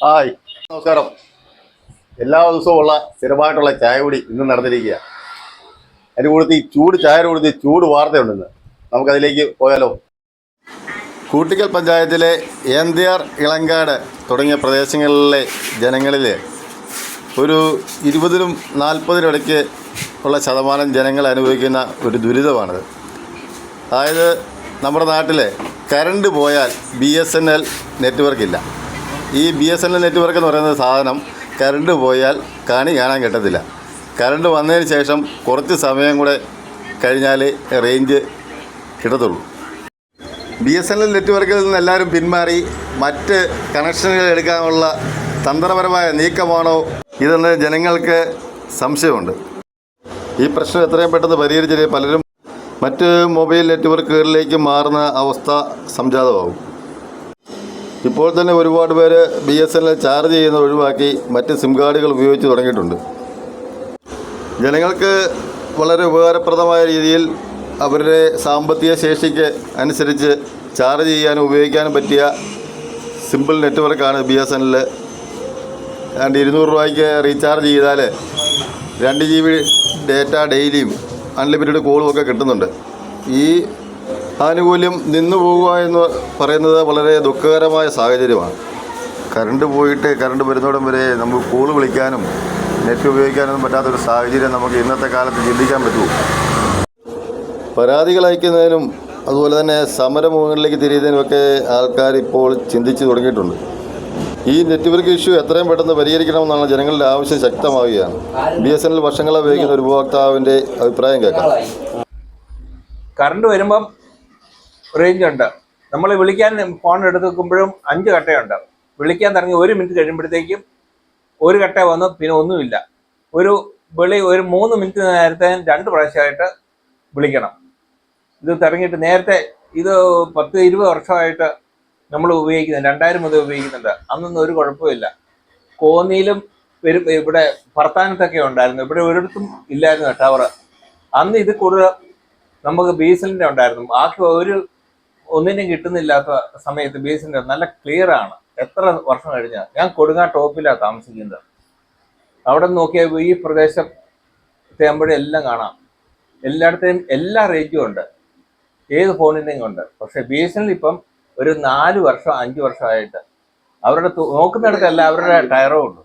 Hi. നമസ്കാരം. എല്ലാ ദിവസവും ഉള്ള സ്ഥിരമായിട്ടുള്ള ചായ കൂടി ഇന്ന് നടന്നിരിക്കുക അതിന് കൂടുതൽ ഈ ചൂട് ചായ കൊടുത്ത് ചൂട് വാർത്തയുണ്ട് ഇന്ന് നമുക്കതിലേക്ക് പോയാലോ? കൂട്ടിക്കൽ പഞ്ചായത്തിലെ ഏന്തിയാർ ഇളങ്കാട് തുടങ്ങിയ പ്രദേശങ്ങളിലെ ജനങ്ങളിൽ ഒരു ഇരുപതിനും നാൽപ്പതിനും ഇടയ്ക്ക് ഉള്ള ശതമാനം ജനങ്ങൾ അനുഭവിക്കുന്ന ഒരു ദുരിതമാണിത്. അതായത് നമ്മുടെ നാട്ടിൽ കറണ്ട് പോയാൽ B S N L network ഇല്ല ഈ B S N L network എന്ന് പറയുന്ന സാധനം കറണ്ട് പോയാൽ കണി കാണാൻ കിട്ടത്തില്ല. കറണ്ട് വന്നതിന് ശേഷം കുറച്ച് സമയം കൂടെ കഴിഞ്ഞാൽ റേഞ്ച് കിട്ടത്തുള്ളൂ. ബി എസ് എൻ എൽ നെറ്റ്വർക്കിൽ നിന്ന് എല്ലാവരും പിന്മാറി മറ്റ് കണക്ഷനുകൾ എടുക്കാനുള്ള തന്ത്രപരമായ നീക്കമാണോ ഇതെന്ന് ജനങ്ങൾക്ക് സംശയമുണ്ട്. ഈ പ്രശ്നം എത്രയും പെട്ടെന്ന് പരിഹരിച്ചാൽ പലരും മറ്റ് മൊബൈൽ നെറ്റ്വർക്കുകളിലേക്ക് മാറുന്ന അവസ്ഥ സംജാതമാകും. ഇപ്പോൾ തന്നെ ഒരുപാട് പേര് B S N L charge ചെയ്യുന്ന ഒഴിവാക്കി മറ്റ് സിം കാർഡുകൾ ഉപയോഗിച്ച് തുടങ്ങിയിട്ടുണ്ട്. ജനങ്ങൾക്ക് വളരെ ഉപകാരപ്രദമായ രീതിയിൽ അവരുടെ സാമ്പത്തിക ശേഷിക്ക് അനുസരിച്ച് ചാർജ് ചെയ്യാനും ഉപയോഗിക്കാനും പറ്റിയ സിമ്പിൾ നെറ്റ്വർക്കാണ് ബി എസ് എൻ എൽ. രണ്ട് ഇരുന്നൂറ് രൂപയ്ക്ക് റീചാർജ് ചെയ്താൽ രണ്ട് ജി ബി ഡേറ്റ ഡെയിലിയും അൺലിമിറ്റഡ് കോളും ഒക്കെ കിട്ടുന്നുണ്ട്. ഈ ആനുകൂല്യം നിന്നു പോകുക എന്ന് പറയുന്നത് വളരെ ദുഃഖകരമായ സാഹചര്യമാണ്. കറണ്ട് പോയിട്ട് കറണ്ട് വരുന്നോടം വരെ നമുക്ക് കോൾ വിളിക്കാനും നെറ്റ് ഉപയോഗിക്കാനൊന്നും പറ്റാത്തൊരു സാഹചര്യം നമുക്ക് ഇന്നത്തെ കാലത്ത് ചിന്തിക്കാൻ പറ്റുമോ പരാതികൾ അയക്കുന്നതിനും അതുപോലെ തന്നെ സമരമുഖങ്ങളിലേക്ക് തിരിയുന്നതിനുമൊക്കെ ആൾക്കാർ ഇപ്പോൾ ചിന്തിച്ചു തുടങ്ങിയിട്ടുണ്ട്. ഈ നെറ്റ്വർക്ക് ഇഷ്യൂ എത്രയും പെട്ടെന്ന് പരിഹരിക്കണമെന്നാണ് ജനങ്ങളുടെ ആവശ്യം ശക്തമാവുകയാണ്. ബി എസ് എൻ എൽ വർഷങ്ങളെ ഉപയോഗിക്കുന്ന ഒരു ഉപഭോക്താവിന്റെ അഭിപ്രായം കേൾക്കാം. കറണ്ട് വരുമ്പം റേഞ്ച് ഉണ്ട്. നമ്മൾ വിളിക്കാൻ ഫോൺ എടുത്ത് വെക്കുമ്പോഴും അഞ്ച് കട്ടയുണ്ട് വിളിക്കാൻ തുടങ്ങി ഒരു മിനിറ്റ് കഴിയുമ്പോഴത്തേക്കും ഒരു കട്ട വന്നു പിന്നെ ഒന്നുമില്ല. ഒരു വിളി ഒരു മൂന്ന് മിനിറ്റ് നേരത്തെ രണ്ട് പ്രാവശ്യമായിട്ട് വിളിക്കണം. ഇത് തുടങ്ങിയിട്ട് നേരത്തെ ഇത് പത്ത് ഇരുപത് വർഷമായിട്ട് നമ്മൾ ഉപയോഗിക്കുന്നത് രണ്ടായിരം മുതൽ ഉപയോഗിക്കുന്നുണ്ട്. അന്നൊന്നും ഒരു കുഴപ്പമില്ല കോന്നിയിലും വരും ഇവിടെ ഭർത്താനത്തൊക്കെ ഉണ്ടായിരുന്നു. ഇവിടെ ഒരിടത്തും ഇല്ലായിരുന്നു ടവർ അന്ന് ഇത് കൂടുതൽ നമുക്ക് ബീസലിന്റെ ഉണ്ടായിരുന്നു. ബാക്കി ഒരു ഒന്നിനും കിട്ടുന്നില്ലാത്ത സമയത്ത് ബേസിന്റെ നല്ല ക്ലിയർ ആണ്. എത്ര വർഷം കഴിഞ്ഞാൽ ഞാൻ കൊടുങ്ങാ ടോപ്പിലാണ് താമസിക്കുന്നത്. അവിടെ നോക്കിയാൽ ഈ പ്രദേശം തേമ്പഴി എല്ലാം കാണാം. എല്ലായിടത്തെയും എല്ലാ റേഞ്ചും ഉണ്ട്. ഏത് ഫോണിന്റെയും ഉണ്ട്. പക്ഷെ ബി എസ് എൻ ഇപ്പം ഒരു നാല് വർഷം അഞ്ച് വർഷമായിട്ട് അവരുടെ നോക്കുന്നിടത്തല്ല അവരുടെ ടയറും ഉണ്ട്.